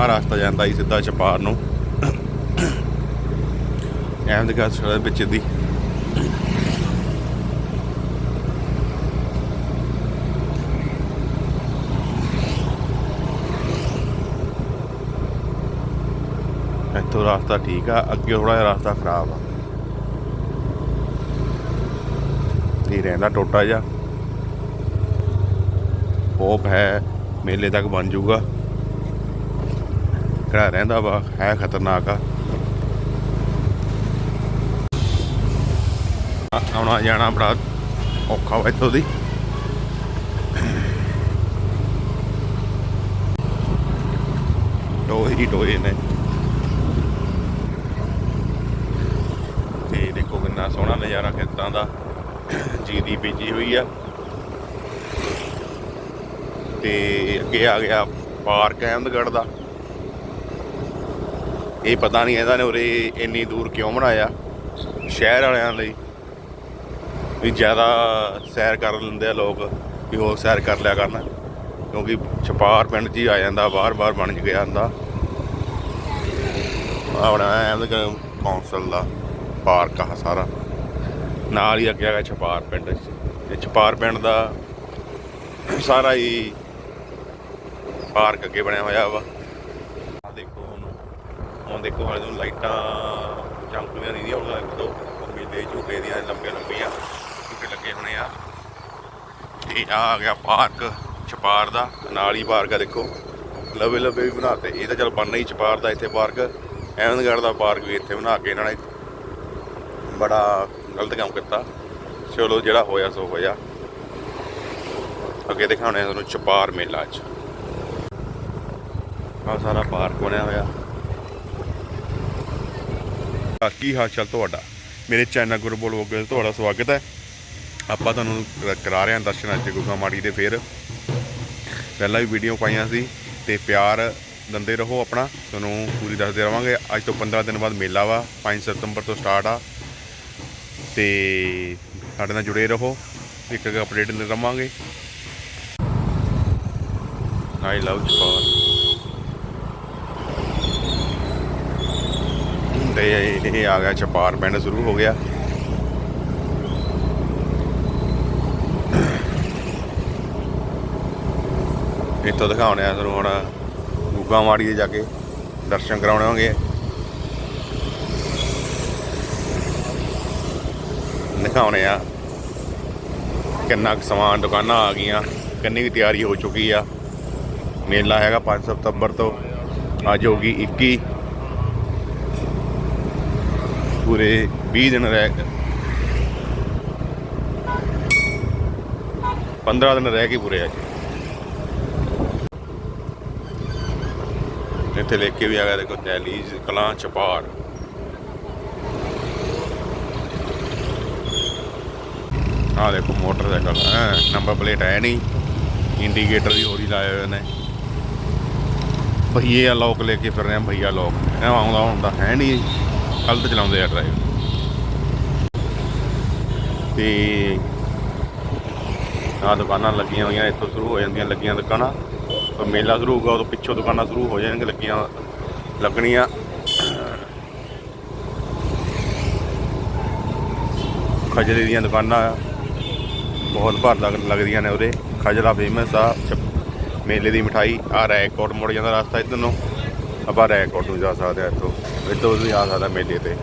ਆਹ ਰਸਤਾ ਜਾਂਦਾ ਹੀ ਸਿੱਧਾ ਛਪਾਰ ਨੂੰ। ਅਹਿਮਦਗੜ੍ਹ ਸੜਕ ਵਿੱਚ ਦੀ। ਇੱਥੋਂ ਰਸਤਾ ਠੀਕ ਆ, ਅੱਗੇ ਥੋੜਾ ਜਿਹਾ ਰਸਤਾ ਖਰਾਬ ਆ। ਇਹ ਰਹਿੰਦਾ ਟੋਟਾ ਜਿਹਾ। ਹੋਪ ਹੈ ਮੇਲੇ ਤੱਕ ਬਣ ਜਾਊਗਾ। ਕਿਹੜਾ ਰਹਿੰਦਾ ਵਾ, ਹੈ ਖਤਰਨਾਕ ਆ। ਆਉਣਾ ਜਾਣਾ ਬੜਾ ਔਖਾ ਵਾ ਇੱਥੋਂ ਦੀ। ਟੋਏ ਹੀ ਟੋਏ ਨੇ। ਤੇ ਦੇਖੋ ਕਿੰਨਾ ਸੋਹਣਾ ਨਜ਼ਾਰਾ ਖੇਤਾਂ ਦਾ। ਜੀਰੀ ਬੀਜੀ ਹੋਈ ਆ। ਤੇ ਅੱਗੇ ਆ ਗਿਆ ਪਾਰਕ ਅਹਿਮਦਗੜ੍ਹ ਦਾ। ਇਹ ਪਤਾ ਨਹੀਂ ਇਹਨਾਂ ਨੇ ਉਰੇ ਇੰਨੀ ਦੂਰ ਕਿਉਂ ਬਣਾਇਆ? ਸ਼ਹਿਰ ਵਾਲਿਆਂ ਲਈ ਵੀ ਜ਼ਿਆਦਾ ਸੈਰ ਕਰ ਲੈਂਦੇ ਆ ਲੋਕ ਵੀ ਹੋਰ ਸੈਰ ਕਰ ਲਿਆ ਕਰਨ। ਕਿਉਂਕਿ ਛਪਾਰ ਪਿੰਡ 'ਚ ਹੀ ਆ ਜਾਂਦਾ, ਬਾਰ-ਬਾਰ ਬਣ ਗਿਆ ਜਾਂਦਾ ਆਪਣਾ ਅਹਿਮਦਗੜ੍ਹ ਕੌਂਸਲ ਦਾ ਪਾਰਕ ਆ ਸਾਰਾ। ਨਾਲ ਹੀ ਅੱਗੇ ਹੈਗਾ ਛਪਾਰ ਪਿੰਡ ਇਹ ਛਪਾਰ ਪਿੰਡ ਦਾ ਸਾਰਾ ਹੀ ਪਾਰਕ ਅੱਗੇ ਬਣਿਆ ਹੋਇਆ ਵਾ। ਹੁਣ ਦੇਖੋ ਹਾਲੇ ਨੂੰ ਲਾਈਟਾਂ ਚਮਕਦੀਆਂ ਨਹੀਂ ਦੀਆਂ ਉਹ ਇੱਕ ਦੋ ਮੇਲੇ ਝੂਟੇ ਦੀਆਂ, ਲੰਬੀਆਂ ਲੰਬੀਆਂ ਝੂਟੇ ਲੱਗੇ ਹੋਣੇ ਆ। ਤੇ ਆ ਆ ਗਿਆ ਪਾਰਕ, ਛਪਾਰ ਦਾ, ਨਾਲ ਹੀ ਪਾਰਕ ਆ ਦੇਖੋ। ਲਵੇ ਲਵੇ ਵੀ ਬਣਾਤੇ। ਇਹ ਤਾਂ ਚਲ ਬਣਨਾ ਹੀ, ਛਪਾਰ ਦਾ ਇੱਥੇ ਪਾਰਕ। ਅਹਿਮਦਗੜ੍ਹ ਦਾ ਪਾਰਕ ਵੀ ਇੱਥੇ ਬਣਾ ਕੇ ਇਹਨਾਂ ਨੇ ਬੜਾ ਗਲਤ ਕੰਮ ਕੀਤਾ। ਚਲੋ, ਜਿਹੜਾ ਹੋਇਆ ਸੋ ਹੋਇਆ। ਅੱਗੇ ਦਿਖਾਉਣੇ ਤੁਹਾਨੂੰ ਛਪਾਰ ਮੇਲਾ ਚ। ਆ ਸਾਰਾ ਪਾਰਕ ਬਣਿਆ ਹੋਇਆ। ਕੀ ਹਾਲ ਚਾਲ ਤੁਹਾਡਾ? ਮੇਰੇ ਚੈਨਲ ਗੁਰਬੋਲ ਬੋਲੋਗੇ ਤੁਹਾਡਾ ਸਵਾਗਤ ਹੈ। ਆਪਾਂ ਤੁਹਾਨੂੰ ਕਰਾ ਰਹੇ ਹਾਂ ਦਰਸ਼ਨ ਅੱਜ ਗੁਗਾ ਮਾੜੀ ਦੇ ਫੇਰ। ਪਹਿਲਾਂ ਵੀ ਵੀਡੀਓ ਪਾਈਆਂ ਸੀ ਤੇ ਪਿਆਰ ਦਿੰਦੇ ਰਹੋ ਆਪਣਾ। ਤੁਹਾਨੂੰ ਪੂਰੀ ਦੱਸਦੇ ਰਵਾਂਗੇ। ਅੱਜ ਤੋਂ 15 ਦਿਨ ਬਾਅਦ ਮੇਲਾ ਵਾ 5 ਸਤੰਬਰ ਤੋਂ ਸਟਾਰਟ ਆ। ਤੇ ਸਾਡੇ ਨਾਲ ਜੁੜੇ ਰਹੋ। ਇੱਕ ਇੱਕ ਅਪਡੇਟ ਦਿੰਦੇ ਰਵਾਂਗੇ। ਆਈ ਲਵ ਛਪਾਰ ਤੇ ਇਹ ਆ ਗਿਆ ਛਪਾਰ ਪਿੰਡ ਸ਼ੁਰੂ ਹੋ ਗਿਆ। ਇੱਥੋਂ ਦਿਖਾਉਣੇ ਆ ਤੁਹਾਨੂੰ ਹੁਣ ਗੁੱਗਾ ਮਾੜੀ ਦੇ ਜਾ ਕੇ ਦਰਸ਼ਨ ਕਰਾਉਣੇ ਹੋਣਗੇ। ਦਿਖਾਉਣੇ ਆ ਕਿੰਨਾ ਕੁ ਸਮਾਨ, ਦੁਕਾਨਾਂ ਆ ਗਈਆਂ, ਕਿੰਨੀ ਕੁ ਤਿਆਰੀ ਹੋ ਚੁੱਕੀ ਆ। ਮੇਲਾ ਹੈਗਾ 5 ਸਤੰਬਰ ਤੋਂ, ਅੱਜ ਹੋ ਗਈ 21 ਪੂਰੇ 20 ਦਿਨ ਰਹਿ ਗਏ। 15 ਦਿਨ ਰਹਿ ਕੇ ਪੂਰੇ ਆ ਕੇ। ਇੱਥੇ ਲਿਖ ਕੇ ਵੀ ਆ ਗਿਆ ਦੇਖੋ ਦਹਿਲੀਜ਼ ਕਲਾਂ ਚਪਾੜ ਆ ਦੇਖੋ, ਮੋਟਰਸਾਈਕਲ, ਹੈ, ਨੰਬਰ ਪਲੇਟ ਹੈ ਨਹੀਂ। ਇੰਡੀਕੇਟਰ ਵੀ ਹੋਰ ਲਾਏ ਹੋਏ ਨੇ। ਭਈਏ ਆ ਲੋਕ ਲੈ ਕੇ ਫਿਰ ਰਹੇ ਆ, ਭਈਆ ਲੋਕ। ਇਹ ਆਉਂਦਾ ਹੁੰਦਾ ਹੈ ਨਹੀਂ। ਗਲਤ ਚਲਾਉਂਦੇ ਆ ਡਰਾਈਵ ਤੇ ਆ ਦੁਕਾਨਾਂ ਲੱਗੀਆਂ ਹੋਈਆਂ, ਇੱਥੋਂ ਸ਼ੁਰੂ ਹੋ ਜਾਂਦੀਆਂ ਲੱਗੀਆਂ ਦੁਕਾਨਾਂ। ਪਰ ਮੇਲਾ ਸ਼ੁਰੂ ਹੋਊਗਾ, ਉਦੋਂ ਪਿੱਛੋਂ ਦੁਕਾਨਾਂ ਸ਼ੁਰੂ ਹੋ ਜਾਣਗੀਆਂ ਲੱਗੀਆਂ, ਲੱਗਣੀਆਂ। ਖਜਰੇ ਦੀਆਂ ਦੁਕਾਨਾਂ ਬਹੁਤ ਭਰ ਲੱਗ, ਲੱਗਦੀਆਂ ਨੇ ਉਰੇ। ਖਜਰਾ ਫੇਮਸ ਆ ਛ- ਮੇਲੇ ਦੀ ਮਠਾਈ ਆ ਰੈਕੋਟ ਮੁੜ ਜਾਂਦਾ ਰਸਤਾ ਇੱਧਰ ਨੂੰ। ਆਪਾਂ ਰੈਕੋਟ ਨੂੰ ਜਾ ਸਕਦੇ ਆ ਇੱਥੋਂ। ਇੱਥੋਂ ਵੀ ਆ ਸਕਦਾ ਮੇਲੇ ਤੇ।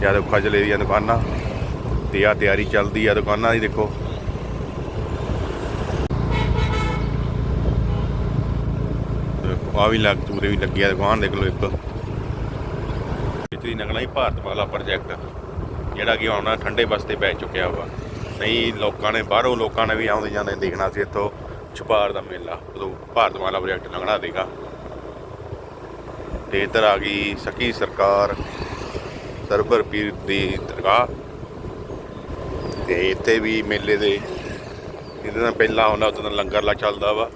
ਜਾਂ ਦੇਖੋ ਖਜਲੇ ਦੀਆਂ ਦੁਕਾਨਾਂ। ਤੇ ਆ ਤਿਆਰੀ ਚੱਲਦੀ ਆ ਦੁਕਾਨਾਂ ਦੀ, ਦੇਖੋ। ਦੇਖੋ ਆ ਵੀ ਲੱਗ, ਚੂਰੇ ਵੀ ਲੱਗੀ ਦੁਕਾਨ, ਦੇਖ ਲਓ ਇੱਕ। ਇਤਨੀ ਨਗਲਾ ਹੀ ਭਾਰਤ ਵਾਲਾ ਪ੍ਰੋਜੈਕਟ ਜਿਹੜਾ ਕਿ ਆਉਣਾ ਠੰਡੇ ਵਾਸਤੇ ਪੈ ਚੁੱਕਿਆ ਵਾ। ਨਹੀਂ, ਲੋਕਾਂ ਨੇ, ਬਾਹਰੋਂ ਲੋਕਾਂ ਨੇ ਵੀ ਆਉਂਦੇ ਜਾਂਦੇ ਦੇਖਣਾ ਸੀ ਇੱਥੋਂ। ਛਪਾਰ ਦਾ ਮੇਲਾ, ਉਦੋਂ ਭਾਰਤ ਵਾਲਾ ਪ੍ਰੋਜੈਕਟ ਲੰਘਣਾ ਦੇਗਾ ਤੇ ਇੱਧਰ ਆ ਗਈ, ਸਕੀ ਸਰਕਾਰ, ਸਰਬਰ ਪੀਰ ਦੀ ਦਰਗਾਹ। ਤੇ ਇੱਥੇ ਵੀ ਮੇਲੇ ਦੇ, ਇਹਦੇ ਨਾਲ ਪਹਿਲਾਂ ਹੁੰਦਾ ਉਦੋਂ ਲੰਗਰ ਲਾ ਚੱਲਦਾ ਵਾ।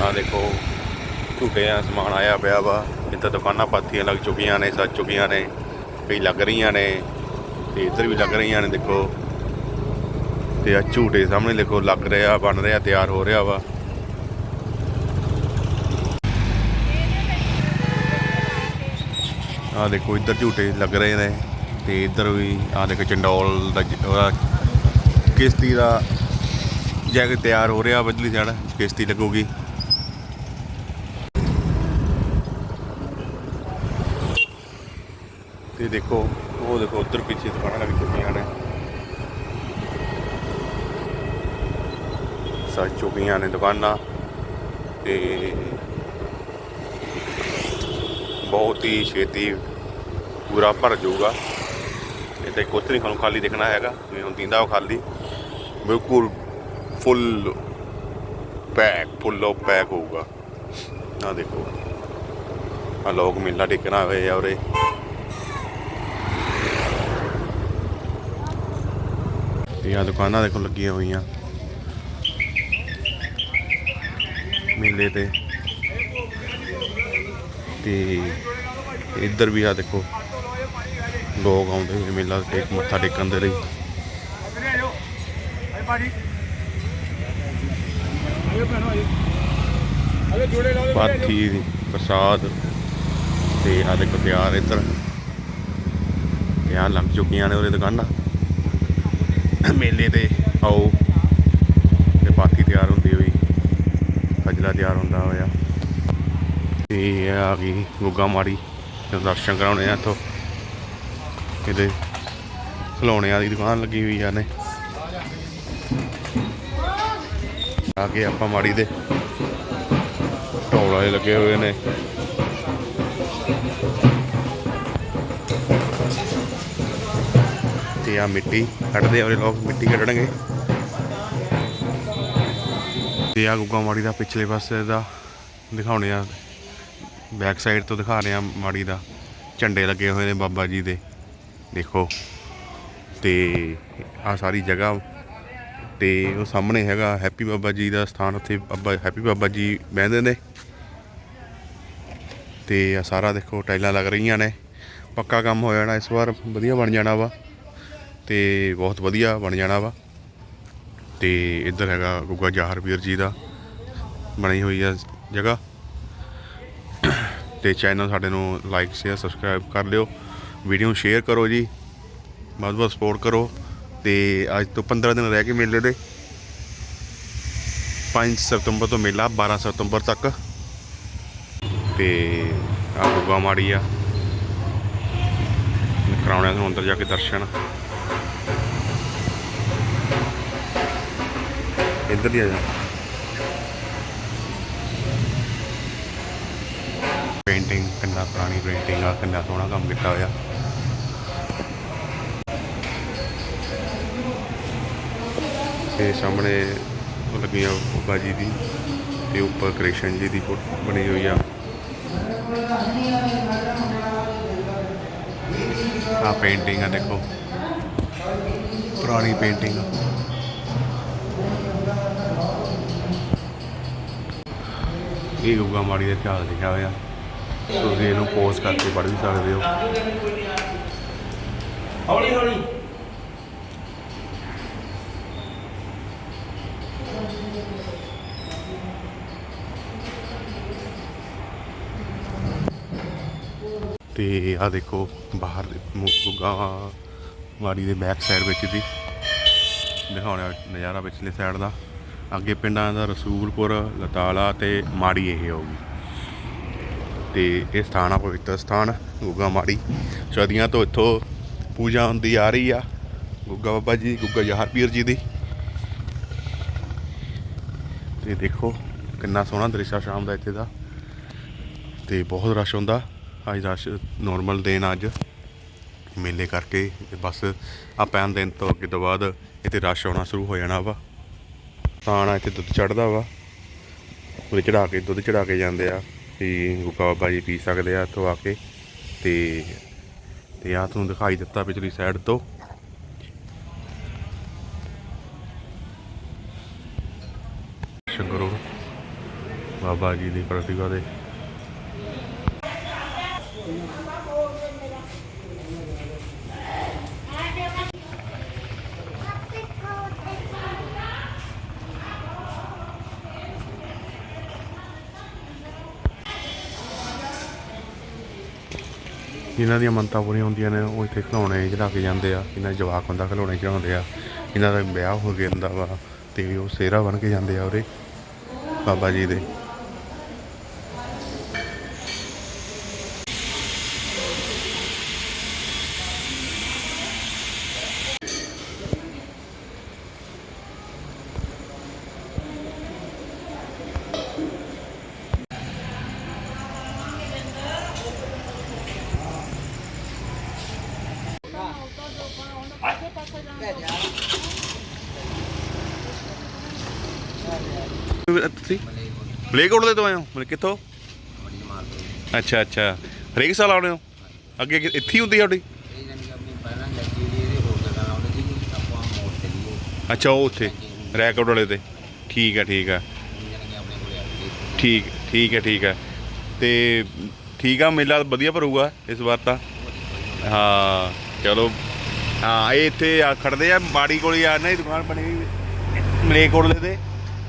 ਆ ਦੇਖੋ ਝੂਟਿਆਂ ਦਾ ਸਮਾਨ ਆਇਆ ਪਿਆ ਵਾ। ਇੱਥੇ ਦੁਕਾਨਾਂ ਪਾਥੀਆਂ ਲੱਗ ਚੁੱਕੀਆਂ ਨੇ, ਸੱਜ ਚੁੱਕੀਆਂ ਨੇ, ਕਈ ਲੱਗ ਰਹੀਆਂ ਨੇ। ਤੇ ਇੱਧਰ ਵੀ ਲੱਗ ਰਹੀਆਂ ਨੇ, ਦੇਖੋ। ਤੇ ਆ ਝੂਟੇ ਸਾਹਮਣੇ, ਦੇਖੋ, ਲੱਗ ਰਿਹਾ, ਬਣ ਰਿਹਾ, ਤਿਆਰ ਹੋ ਰਿਹਾ ਵਾ। ਆ ਦੇਖੋ, ਇੱਧਰ ਝੂਟੇ ਲੱਗ ਰਹੇ ਨੇ ਤੇ ਇੱਧਰ ਵੀ ਆ ਦੇਖੋ, ਚੰਡੋਲ ਦਾ ਉਹਦਾ ਕਿਸ਼ਤੀ ਦਾ ਜੈਕਟ ਤਿਆਰ ਹੋ ਰਿਹਾ ਬਦਲੀ ਸਾਈਡ ਕਿਸ਼ਤੀ ਲੱਗੂਗੀ। ਤੇ ਦੇਖੋ ਉਹ ਦੇਖੋ ਉੱਧਰ ਪਿੱਛੇ ਦੁਕਾਨਾਂ ਲੱਗ ਚੁੱਕੀਆਂ ਨੇ। ਸੱਜ ਚੁੱਕੀਆਂ ਨੇ ਦੁਕਾਨਾਂ ਤੇ ਬਹੁਤ ਹੀ ਛੇਤੀ ਪੂਰਾ ਭਰ ਜਾਊਗਾ। ਇੱਥੇ ਤੇ ਕੁਛ ਨਹੀਂ ਤੁਹਾਨੂੰ ਖਾਲੀ ਦਿਖਣਾ ਹੈਗਾ, ਤੁਸੀਂ ਹੁਣ ਦਿੰਦਾ ਉਹ ਖਾਲੀ। ਬਿਲਕੁਲ ਫੁੱਲ ਪੈਕ, ਫੁੱਲ ਫੁੱਲੋ ਪੈਕ ਹੋਊਗਾ। ਆ ਦੇਖੋ ਆ ਲੋਕ ਮੇਲਾ ਟੇਕਣਾ ਹੋਏ ਆ ਉਰੇ। ਇਹ ਆ ਦੁਕਾਨਾਂ ਦੇਖੋ ਲੱਗੀਆਂ ਹੋਈਆਂ। ਮੇਲੇ ਤੇ। ਤੇ ਇੱਧਰ ਵੀ ਆ ਦੇਖੋ, ਲੋਕ ਆਉਂਦੇ ਨੇ ਮੇਲਾ ਟੇਕ ਮੱਥਾ ਟੇਕਣ ਦੇ ਲਈ। ਪਾਥੀ ਪ੍ਰਸਾਦ ਤੇ ਆ ਦੇਖੋ ਤਿਆਰ ਇੱਧਰ। ਤੇ ਲੰਘ ਚੁੱਕੀਆਂ ਨੇ ਉਹਦੇ ਦੁਕਾਨਾਂ। ਮੇਲੇ ਤੇ ਆਓ ਤੇ ਪਾਥੀ ਤਿਆਰ ਹੁੰਦੀ ਹੋਈ ਖਜਲਾ ਤਿਆਰ ਹੁੰਦਾ ਹੋਇਆ। ਤੇ ਆ ਗਈ ਗੁੱਗਾ ਮਾੜੀ ਦਰਸ਼ਨ ਕਰਾਉਣੇ ਆ ਇੱਥੋਂ। ਇਹਦੇ ਖਿਡੌਣਿਆਂ ਦੀ ਦੁਕਾਨ ਲੱਗੀ ਹੋਈ ਆ ਨੇ ਆ ਕੇ ਆਪਾਂ ਮਾੜੀ ਦੇ। ਢੋਲ ਵਾਲੇ ਲੱਗੇ ਹੋਏ ਨੇ। ਤੇ ਆ ਮਿੱਟੀ ਕੱਢਦੇ ਔਰ ਲੋਕ, ਮਿੱਟੀ ਕੱਢਣਗੇ। ਤੇ ਆ ਗੁੱਗਾ ਮਾੜੀ ਦਾ ਪਿਛਲੇ ਪਾਸੇ ਦਾ ਦਿਖਾਉਣੇ ਆ। ਬੈਕ ਸਾਈਡ ਤੋਂ ਦਿਖਾ ਰਹੇ ਆ ਮਾੜੀ ਦਾ। ਝੰਡੇ ਲੱਗੇ ਹੋਏ ਨੇ ਬਾਬਾ ਜੀ ਦੇ। ਦੇਖੋ। ਤੇ ਆ ਸਾਰੀ ਜਗ੍ਹਾ। ਤੇ ਉਹ ਸਾਹਮਣੇ ਹੈਗਾ ਹੈਪੀ ਬਾਬਾ ਜੀ ਦਾ ਸਥਾਨ ਉੱਥੇ ਬਾਬਾ, ਹੈਪੀ ਬਾਬਾ ਜੀ ਬਹਿੰਦੇ ਨੇ। ਤੇ ਆ ਸਾਰਾ ਦੇਖੋ ਟਾਈਲਾਂ ਲੱਗ ਰਹੀਆਂ ਨੇ। ਪੱਕਾ ਕੰਮ ਹੋ ਜਾਣਾ ਇਸ ਵਾਰ, ਵਧੀਆ ਬਣ ਜਾਣਾ ਵਾ। ਤੇ ਬਹੁਤ ਵਧੀਆ ਬਣ ਜਾਣਾ ਵਾ। ਤੇ ਇੱਧਰ ਹੈਗਾ ਗੁੱਗਾ ਜਾਹਰ ਵੀਰ ਜੀ ਦਾ। ਬਣੀ ਹੋਈ ਆ ਜਗ੍ਹਾ। ਤੇ ਚੈਨਲ ਸਾਡੇ ਨੂੰ ਲਾਈਕ ਸ਼ੇਅਰ ਸਬਸਕ੍ਰਾਈਬ ਕਰ ਲਿਓ। ਵੀਡੀਓ ਨੂੰ ਸ਼ੇਅਰ ਕਰੋ ਜੀ। ਬਹੁਤ ਬਹੁਤ ਸਪੋਰਟ ਕਰੋ। ਤੇ ਅੱਜ ਤੋਂ 15 ਦਿਨ ਰਹਿ ਗਏ ਮੇਲੇ ਦੇ। 5 ਸਤੰਬਰ ਤੋਂ ਮੇਲਾ 12 ਸਤੰਬਰ ਤੱਕ। ਤੇ ਆ ਗੁੱਗਾ ਮਾੜੀ ਆ। ਕਰਾਉਣਾ ਤੁਹਾਨੂੰ ਅੰਦਰ ਜਾ ਕੇ ਦਰਸ਼ਨ। ਇੱਧਰ ਹੀ ਆ ਜਾ। ਪੇਂਟਿੰਗ ਕਿੰਨਾ ਪੁਰਾਣੀ ਪੇਂਟਿੰਗ ਆ, ਕਿੰਨਾ ਸੋਹਣਾ ਕੰਮ ਕੀਤਾ ਹੋਇਆ। ਤੇ ਸਾਹਮਣੇ ਲੱਗੀਆਂ ਬਾਬਾ ਜੀ ਦੀ ਤੇ ਉੱਪਰ ਕ੍ਰਿਸ਼ਨ ਜੀ ਦੀ ਫੋਟੋ ਬਣੀ ਹੋਈ ਆ। ਆ ਪੇਂਟਿੰਗ ਆ ਦੇਖੋ। ਪੁਰਾਣੀ ਪੇਂਟਿੰਗ ਆ। ਇਹ ਗੁੱਗਾ ਮਾੜੀ ਦਾ ਇਤਿਹਾਸ ਲਿਖਿਆ ਹੋਇਆ। ਤੁਸੀਂ ਇਹਨੂੰ ਪੋਸਟ ਕਰਕੇ ਪੜ੍ਹ ਵੀ ਸਕਦੇ ਹੋ। ਹੌਲੀ ਹੌਲੀ। ਤੇ ਆ ਦੇਖੋ, ਬਾਹਰ ਗੁੱਗਾ, ਮਾੜੀ ਦੇ ਬੈਕ ਸਾਈਡ ਵਿੱਚ ਦੀ। ਦਿਖਾਉਣਾ ਨਜ਼ਾਰਾ ਪਿਛਲੇ ਸਾਈਡ ਦਾ। ਅੱਗੇ ਪਿੰਡਾਂ ਦਾ ਰਸੂਲਪੁਰ, ਲਤਾਲਾ ਤੇ ਮਾੜੀ ਇਹ ਹੋਊਗੀ ਤੇ ਇਹ ਸਥਾਨ ਆ ਪਵਿੱਤਰ ਸਥਾਨ, ਗੁੱਗਾ ਮਾੜੀ। ਸਦੀਆਂ ਤੋਂ ਇੱਥੋਂ ਪੂਜਾ ਹੁੰਦੀ ਆ ਰਹੀ ਆ, ਗੁੱਗਾ ਬਾਬਾ ਜੀ, ਗੁੱਗਾ ਯਾਰ ਪੀਰ ਜੀ ਦੀ। ਤੇ ਦੇਖੋ, ਕਿੰਨਾ ਸੋਹਣਾ ਦ੍ਰਿਸ਼ ਆ ਸ਼ਾਮ ਦਾ ਇੱਥੇ ਦਾ। ਤੇ ਬਹੁਤ ਰਸ਼ ਹੁੰਦਾ, ਅੱਜ ਰਸ਼ ਨੋਰਮਲ ਦਿਨ ਅੱਜ। ਮੇਲੇ ਕਰਕੇ ਤੇ ਬਸ ਆ ਪੈਣ ਦਿਨ ਤੋਂ ਅੱਗੇ ਤੋਂ ਬਾਅਦ ਇੱਥੇ ਰਸ਼ ਆਉਣਾ ਸ਼ੁਰੂ ਹੋ ਜਾਣਾ ਵਾ। ਤਾਂ ਇੱਥੇ ਦੁੱਧ ਚੜਦਾ ਵਾ। ਉਹਦੇ ਚੜਾ ਕੇ, ਦੁੱਧ ਚੜਾ ਕੇ ਜਾਂਦੇ ਆ ਵੀ ਗੁੱਗਾ ਬਾਬਾ ਜੀ ਪੀ ਸਕਦੇ ਆ ਇੱਥੋਂ ਆ ਕੇ। ਤੇ ਤੇ ਆ ਤੁਹਾਨੂੰ ਦਿਖਾਈ ਦਿੱਤਾ ਪਿਛਲੀ ਸਾਈਡ ਤੋਂ। ਦਰਸ਼ਨ ਕਰੋ ਬਾਬਾ ਜੀ ਦੀ ਪ੍ਰਤਿਭਾ ਦੇ। ਜਿਨ੍ਹਾਂ ਦੀਆਂ ਮੰਨਤਾਂ ਪੂਰੀਆਂ ਹੁੰਦੀਆਂ ਨੇ, ਉਹ ਇੱਥੇ ਖਿਡੌਣੇ ਚੜਾ ਕੇ ਜਾਂਦੇ ਆ। ਇਹਨਾਂ ਦੇ ਜਵਾਕ ਹੁੰਦਾ, ਖਿਡੌਣੇ ਚੜਾਉਂਦੇ ਆ। ਇਹਨਾਂ ਦਾ ਵਿਆਹ ਹੋ ਗਿਆ ਹੁੰਦਾ ਵਾ, ਤੇ ਉਹ ਸਿਹਰਾ ਬਣ ਕੇ ਜਾਂਦੇ ਆ ਉਰੇ, ਬਾਬਾ ਜੀ ਦੇ। ਤੁਸੀਂ? ਬਲੇਕਆਊਟ ਦੇ ਤੋਂ ਆਏ ਹੋ? ਮਤਲਬ ਕਿੱਥੋਂ? ਅੱਛਾ ਅੱਛਾ। ਹਰੇਕ ਸਾਲ ਆਉਂਦੇ ਹੋ? ਅੱਗੇ ਕਿ- ਇੱਥੇ ਹੀ ਹੁੰਦੀ ਆ ਤੁਹਾਡੀ? ਅੱਛਾ, ਉਹ ਉੱਥੇ ਰੈਕੋਰਡ ਵਾਲੇ ਤੇ। ਠੀਕ ਆ ਠੀਕ ਆ। ਠੀਕ ਠੀਕ ਹੈ ਠੀਕ ਹੈ ਤੇ ਠੀਕ ਆ, ਮੇਲਾ ਵਧੀਆ ਭਰੂਗਾ ਇਸ ਵਾਰ ਤਾਂ। ਹਾਂ, ਚਲੋ। ਹਾਂ, ਇਹ ਇੱਥੇ ਆ, ਖੜਦੇ ਆ, ਮਾੜੀ ਕੋਲ ਹੀ ਆ ਨਾ ਇਹ ਦੁਕਾਨ ਬਣੀ ਹੋਈ ਮਲੇਕੋਟਲੇ ਦੇ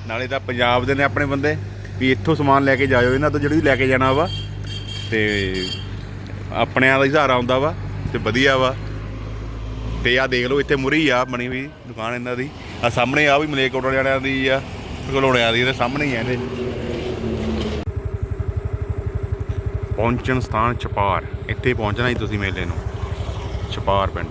ਨਾਲੇ ਤਾਂ ਪੰਜਾਬ ਦੇ ਨੇ ਆਪਣੇ ਬੰਦੇ, ਵੀ ਇੱਥੋਂ ਸਮਾਨ ਲੈ ਕੇ ਜਾਇਓ, ਇਹਨਾਂ ਤੋਂ ਜਿਹੜੀ ਵੀ ਲੈ ਕੇ ਜਾਣਾ ਵਾ, ਤੇ ਆਪਣਿਆਂ ਦਾ ਹੀ ਸਹਾਰਾ ਆਉਂਦਾ ਵਾ, ਤੇ ਵਧੀਆ ਵਾ। ਤੇ ਆ ਦੇਖ ਲਓ, ਇੱਥੇ ਮੁਰੀ ਆ, ਬਣੀ ਹੋਈ ਦੁਕਾਨ ਇਹਨਾਂ ਦੀ। ਆ ਸਾਹਮਣੇ ਆ ਵੀ ਮਲੇਕੋਟ ਵਾਲਿਆਂ ਦੀ ਆ, ਘਲੋੜਿਆਂ ਦੀ, ਇਹਦੇ ਸਾਹਮਣੇ ਹੀ ਆ ਇਹਦੇ। ਪਹੁੰਚਣ ਸਥਾਨ ਚਪਾਰ ਇੱਥੇ ਪਹੁੰਚਣਾ ਹੀ ਤੁਸੀਂ ਮੇਲੇ ਨੂੰ। ਚਪਾਰ ਪਿੰਡ।